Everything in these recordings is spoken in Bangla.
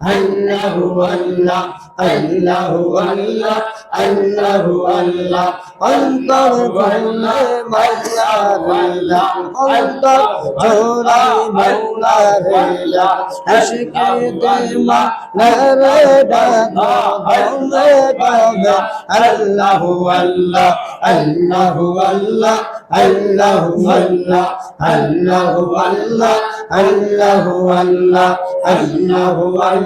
আল্লাহু আল্লাহ আল্লাহু আল্লাহ আল্লাহু আল্লাহ। অন্তর ভোলে মাল্লা মাল্লা অন্তর জোড়া মাল্লা রেলা। আশকে দেমা নরে দাদা ভোলে দাদা আল্লাহু আল্লাহ আল্লাহু আল্লাহ আল্লাহু আল্লাহ আল্লাহু আল্লাহ আল্লাহু আল্লাহ আল্লাহু আল্লাহ।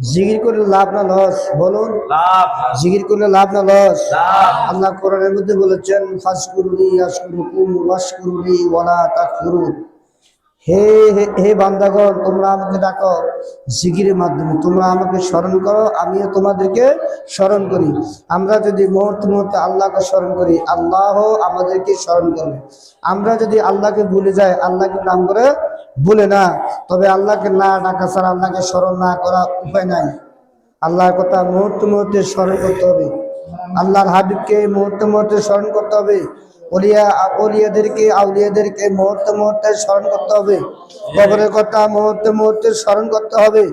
জিগির করলে লাভ না লস? বলুন। জিগির করলে লাভ না লস? আল্লাহ কোরআনের মধ্যে বলেছেন ফাসকুরুনি আসকুরুকুম ওয়াসকুরুনি ওয়ালা তাকফুরুন। হে হে বান্দাগণ তোমরা আমাকে ডাকো। জিকিরের মাধ্যমে তোমরা আমাকে স্মরণ করো আমিও তোমাদেরকে স্মরণ করি। আমরা যদি মুহূর্তে মুহূর্তে আল্লাহকে স্মরণ করি আল্লাহ আমাদেরকে স্মরণ করবে। আমরা যদি আল্লাহকে ভুলে যাই আল্লাহকে নাম করে ভুলে না। তবে আল্লাহকে না ডাকা ছাড়া আল্লাহকে স্মরণ না করা উপায় নাই। আল্লাহর কথা মুহূর্তে মুহূর্তে স্মরণ করতে হবে। আল্লাহর হাবিবকে মুহূর্তে মুহূর্তে স্মরণ করতে হবে। অলিয়া অলিয়াদেরকে আউলিয়াদেরকে মুহূর্তে মুহূর্তে স্মরণ করতে হবে। কবরের কথা মুহূর্তে মুহূর্তে স্মরণ করতে হবে।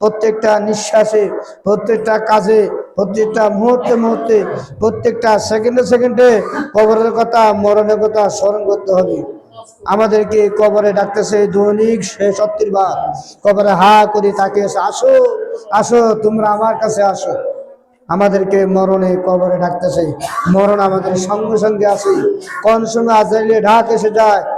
প্রত্যেকটা নিঃশ্বাসে, প্রত্যেকটা কাজে, প্রত্যেকটা মুহূর্তে মুহূর্তে, প্রত্যেকটা সেকেন্ডে সেকেন্ডে কবরের কথা, মরণের কথা স্মরণ করতে হবে। আমাদেরকে কবরে ডাকতেছে দৈনিক সে সত্যির বার। কবরে হা করে তাকে আসো আসো, তোমরা আমার কাছে আসো। আমাদেরকে মরণে কবরে ডাকতেছে। মরণ আমাদের সঙ্গে সঙ্গে আছে। কোন আজাইলে ঢাক এসে যায়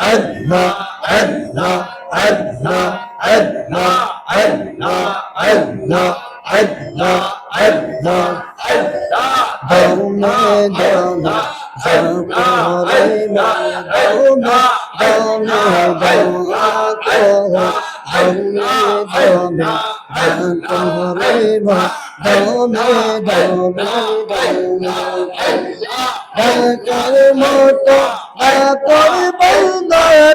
আল্লাহ আল্লাহ আল্লাহ আল্লাহ আল্লাহ Allah, Allah, Dona, dona, Zakore ma, dona, dona, dona, dona, dona, Zakore ma, dona, dona, dona, ঢাকার মতো ঢাকার বন্ধ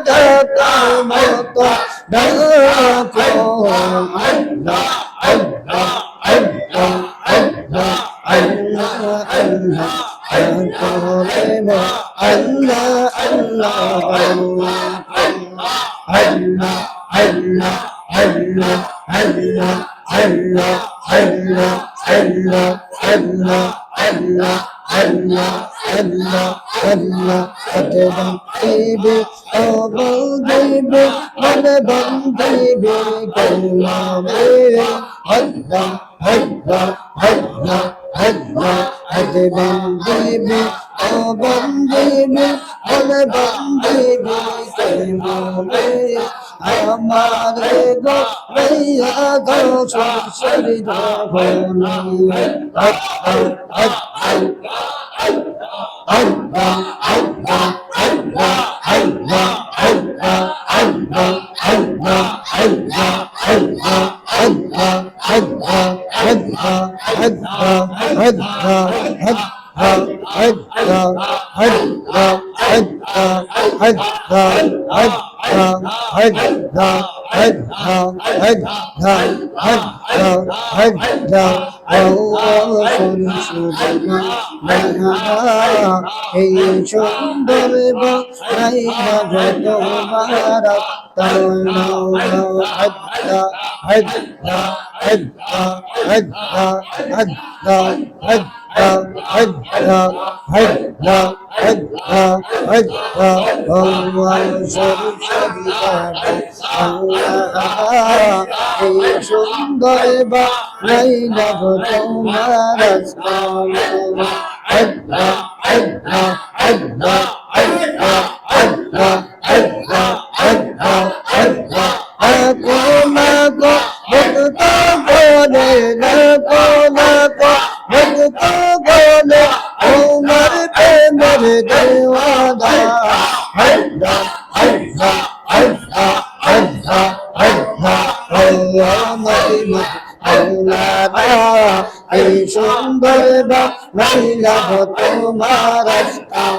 ঢাকার মতো আল্লাহ আল্লাহ আল্লাহ আল্লাহ সতবান দেবে অবল দেবে মনে বন দেবে কল্যাণে আল্লাহ আল্লাহ আল্লাহ। আল্লাহ সতবান দেবে অবল দেবে মনে বন দেবে কল্যাণে আমার গো ভাইয়া গো সরসরি ভবনী এই সুন্দর বাইরা তোমার হদ্দা হদ্দা হদ্দা হদ্দা হদ্দা হদ্দা হদ্দা হদ্দা হদ্দা হদ্দা ভগবান সরস্বতী আল্লাহ এই সুন্দর বা লাইলা তোমার আল্লাহ আল্লাহ আল্লাহ সুন্দর বা নাই না তোমার দেওয়ানা আল্লাহ আল্লাহ আল্লাহ আল্লাহ আল্লাহ আল্লাহ মদিনা আল্লাহ এই সুন্দর বা লাইলা তোমার আল্লাহ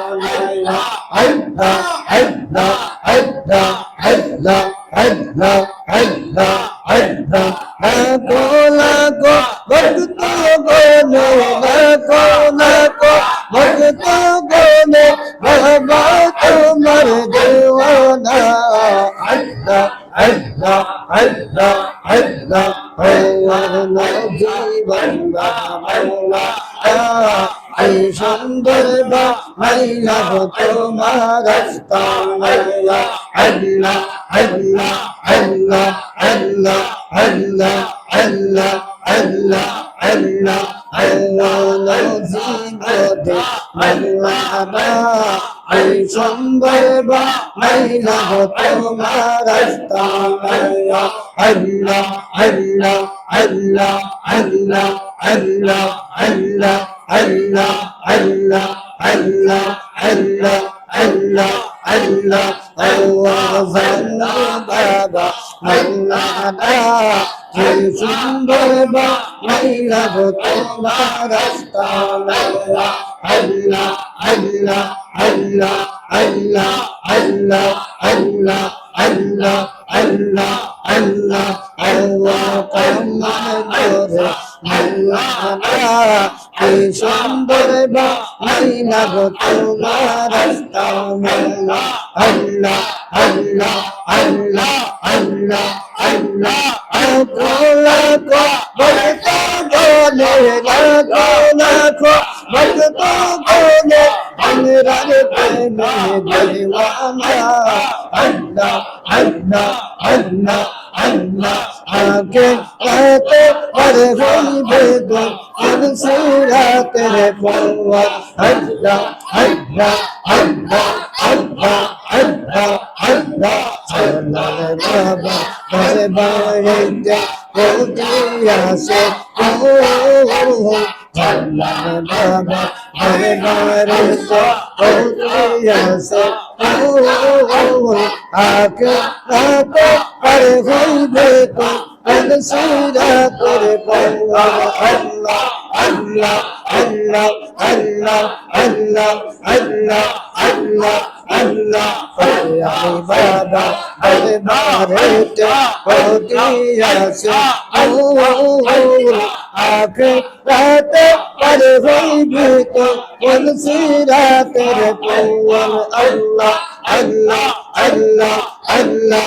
আল্লাহ আল্লাহ আল্লাহ আল্লাহ আল্লাহ আল্লাহ আল্লাহ লাখো লাখো ভক্ত গনে লাখো গনে বাবা তোমার দেওয়ানা আল্লাহ আল্লাহ আল্লাহ আল্লাহ আল্লাহ জীবন আল্লাহ আল্লাহ আল্লাহ আল্লাহ আল্লাহ আল্লাহ আল্লাহ আল্লাহ আল্লাহ জীবদে আল্লাহ এই সুন্দর বা মাইলা তোমার আল্লাহ আল্লাহ আল্লাহ আল্লাহ আল্লাহ আল্লাহ আল্লাহ আল্লাহ আল্লাহ আল্লাহ আল্লাহ আল্লাহ আল্লাহ আল্লাহ জান্না বাবা আল্লাহ এই সুন্দর বা মাইলা তোমার আল্লাহ আল্লাহ আল্লাহ আল্লাহ আল্লাহ আল্লাহ আল্লাহ আল্লাহ আল্লাহ আল্লাহ আল্লাহ কামনা করে আল্লাহ এই সুন্দর বা গো তোমার আল্লাহ আল্লাহ আল্লাহ আল্লাহ আল্লাহ আল্লাহ আল্লাহ জানে লাখো লাখো ভক্ত গোলে আমরার প্রেমে দিওয়ানা আল্লাহ আল্লাহ আল্লাহ আল্লাহ আগে কত পর হইবে তো সুরাতের পড়া আল্লাহ আল্লাহ আল্লাহ আল্লাহ আল্লাহ আল্লাহ আল্লাহ বাবা বাবা বাবা বাবা বাবা বাবা করে হইবে তো সুরা করে পাওয়া আল্লাহ আল্লাহ আল্লাহ আল্লাহ আল্লাহ আল্লাহ আল্লাহ। বাদা বারে হদিয়াছে আখে রাতে पर हुई भी तो तुलसी रात रे पवन अल्लाह अल्लाह अल्लाह अल्लाह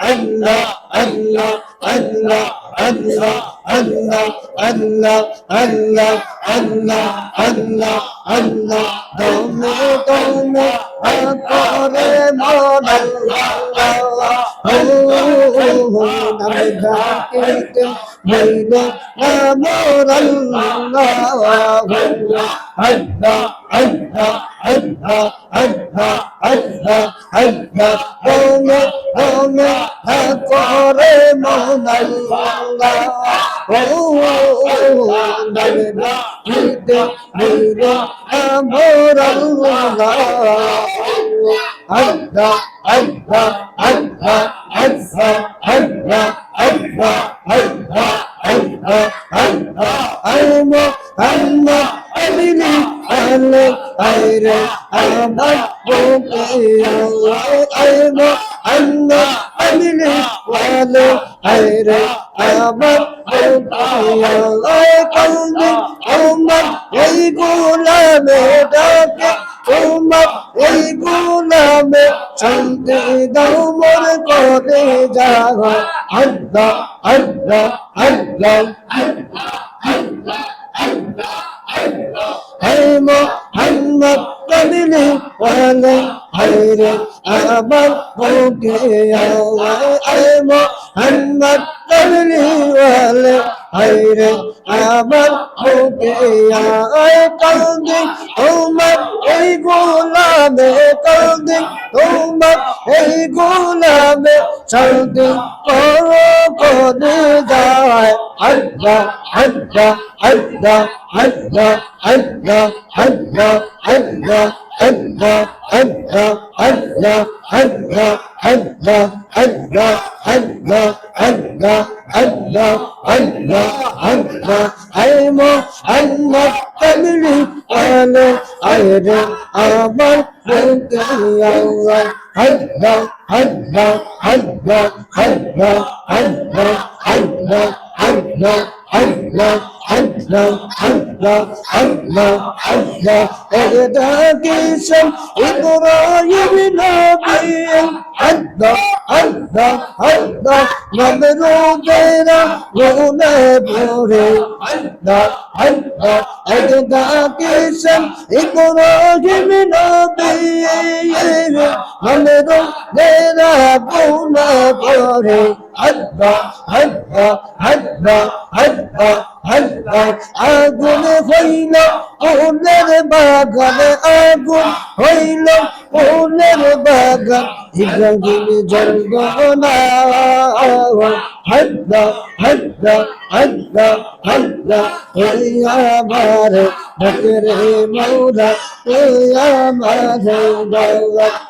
আল্লাহ আল্লাহ আল্লাহ আল্লাহ আল্লাহ আল্লাহ আল্লাহ আল্লাহ আল্লাহ আল্লাহ। দমে দমে করে মন আল্লাহ আল্লাহ। করে আল্লাহ আল্লাহ আল্লাহ আল্লাহ আল্লাহ আল্লাহ আল্লাহ I'm not আল্লাহ আমিনে ভালো হায়রে আমার আল্লাহ কলবে আমার এই গোলামে ডাকে তোমার এই গোলামে শান্তি দাও মোর করে যাও আল্লাহ আল্লাহ আল্লাহ ওয়ালা হায়রে আমার বুকে আওয়াজ হে মোহাম্মদ কবিলি ওয়ালে হায়রে আমার বুকে আয় কলদি, তোমার এই গোলামে কলদি, তোমার এই গোলামে শান্তি করো করে যায়। Allah, Allah, Allah, Allah, Allah, Allah, Allah, Allah, Allah, Allah, Allah, Allah, Allah, Allah, Allah, Allah, Allah, Allah, Ayma, Allah, Tamili, Ayana, Ayra, Amar, Allah, Allah, Allah, Allah, Allah, Allah, Allah, Allah, Allah, Allah, Allah, Allah, Allah. এটা কি সব ইব্রাহিম নবী Allah, Allah, Allah. মবরুদেরা রুনে ভরে Allah, Allah. এটা কি সব ইব্রাহিম নবী মবরুদেরা রুনে ভরে হাদা হাদা হাদা হাদা হাদা আগুন হইল ওনের বাগানে আগুন হইল ওনের বাগান। ইব্রাহিম জঙ্গনা হাদা হাদা হাদা হাদা ওই আমার ডাকে রে মৌলা ওই আমার দৌলত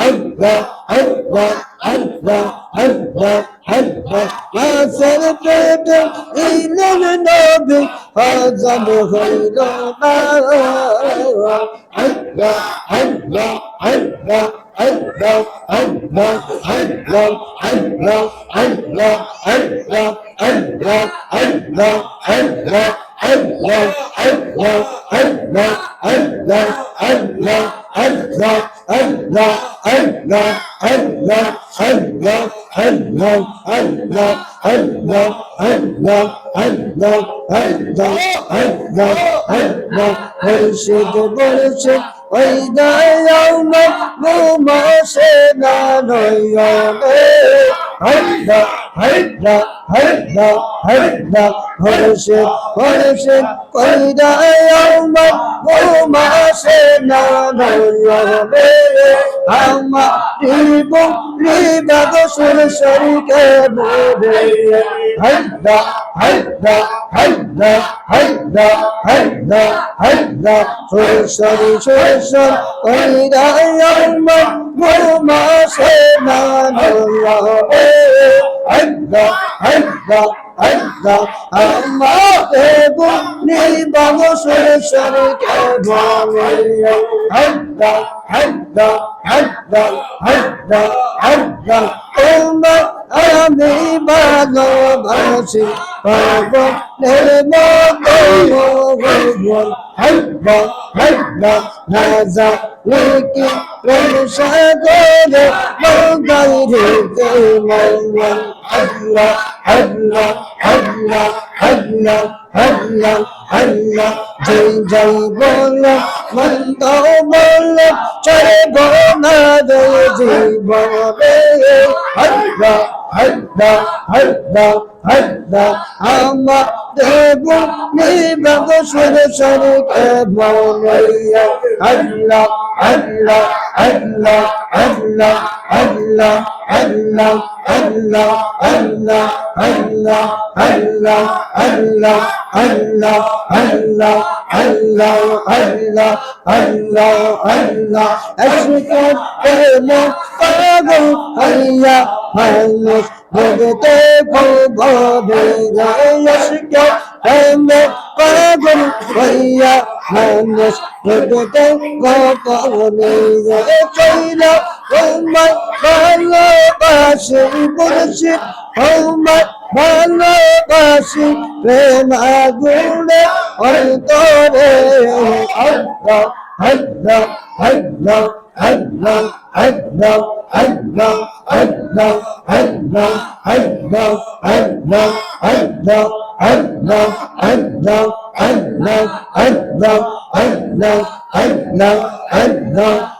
Allah, Allah, Allah, Allah, Allah. Hasan Bebe, İlal Nabi, Hazan Hayrana. Allah, Allah, Allah, Allah, Allah, Allah, Allah, Allah, Allah, Allah, Allah, Allah. Allah, Hey, no, hey, no, hey, no, হর্ষে হর্ষে কৈদায়মন ভৌমাসে নামে আমার ত্রিভুব ত্রিভাগ সুরসরিকে বোধে। হদ্দা হদ্দা হদ্দা হদ্দা হদ্দা হদ্দা সুরসরি সুরসর কৈদায়মন ভৌমাসে নামে হদ্দা হদ্দা হাইদা হাইদা হাইদা হাইদা আমি ভালোবাসি পাগলের মতো রাজা লিখি প্রেম সাগরে মঙ্গল রেখে মঙ্গল আল্লাহ আল্লাহ আল্লাহ আল্লাহ আল্লাহ আল্লাহ জয় জয় বল, মন্দ বল চলে বল জীবন। আল্লাহ আল্লাহ আল্লাহ আল্লাহ আমার দেব নিবাগ সুর সুর কে মনে আল্লাহ আল্লাহ আল্লাহ আল্লাহ আল্লাহ আল্লাহ আল্লাহ আল্লাহ আল্লাহ আল্লাহ আল্লাহ আল্লাহ আল্লাহ আল্লাহ আল্লাহ আল্লাহ আল্লাহ আশকে भगते को भवेगा यश क्या हमें पागल भैया हमेश भगते को पावनेगा कैला हमें ভালোবাসি বলছি হমার ভালোবাসি প্রেমা গুণে অন্তরে হল্লা হল্লা হল্লা আল্লাহ আল্লাহ আল্লাহ আল্লাহ আল্লাহ আল্লাহ আল্লাহ আল্লাহ আল্লাহ আল্লাহ আল্লাহ আল্লাহ আল্লাহ আল্লাহ আল্লাহ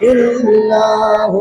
ইল্লাহু